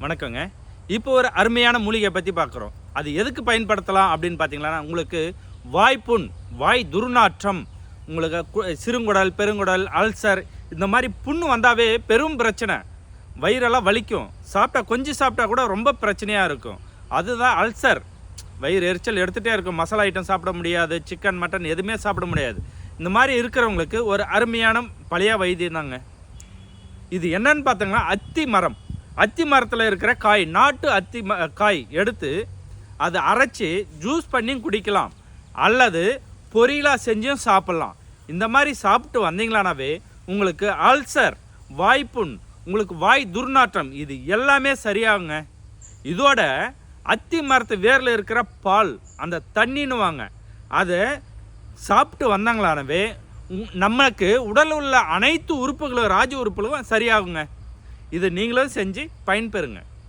வணக்கங்க. இப்போ ஒரு அருமையான மூலிகை பற்றி பார்க்குறோம் அது எதுக்கு பயன்படுத்தலாம் அப்படின்னு பார்த்தீங்கன்னா உங்களுக்கு வாய்ப்புண் வாய் துர்நாற்றம் உங்களுக்கு கு- சிறுங்குடல் பெருங்குடல் அல்சர் இந்த மாதிரி புண்ணு வந்தாவே பெரும் பிரச்சனை. வயிறெல்லாம் வலிக்கும். சாப்பிட்டா கொஞ்சம் சாப்பிட்டா கூட ரொம்ப பிரச்சனையாக இருக்கும். அதுதான் அல்சர். வயிறு எரிச்சல் எடுத்துகிட்டே இருக்கும். மசாலா ஐட்டம் சாப்பிட முடியாது. சிக்கன் மட்டன் எதுவுமே சாப்பிட முடியாது. இந்த மாதிரி இருக்கிறவங்களுக்கு ஒரு அருமையான பழைய வைத்தியம் தாங்க இது என்னன்னு பார்த்தீங்கன்னா அத்தி மரம். அத்தி மரத்தில் இருக்கிற காய் நாட்டு அத்தி ம காய் எடுத்து அதை அரைச்சி ஜூஸ் பண்ணியும் குடிக்கலாம். அல்லது பொரியலாக செஞ்சும் சாப்பிட்லாம். இந்த மாதிரி சாப்பிட்டு வந்தீங்களானாவே உங்களுக்கு அல்சர் வாய்ப்புண் உங்களுக்கு வாய் துர்நாற்றம் இது எல்லாமே சரியாகுங்க. இதோட அத்தி மரத்து வேரில் இருக்கிற பால் அந்த தண்ணின்னு வாங்க அதை சாப்பிட்டு வந்தாங்களானவே நமக்கு உடலில் உள்ள அனைத்து உறுப்புகளும் ராஜ உறுப்புகளும் சரியாகுங்க. இதை நீங்களும் செஞ்சு பயன்பெறுங்க.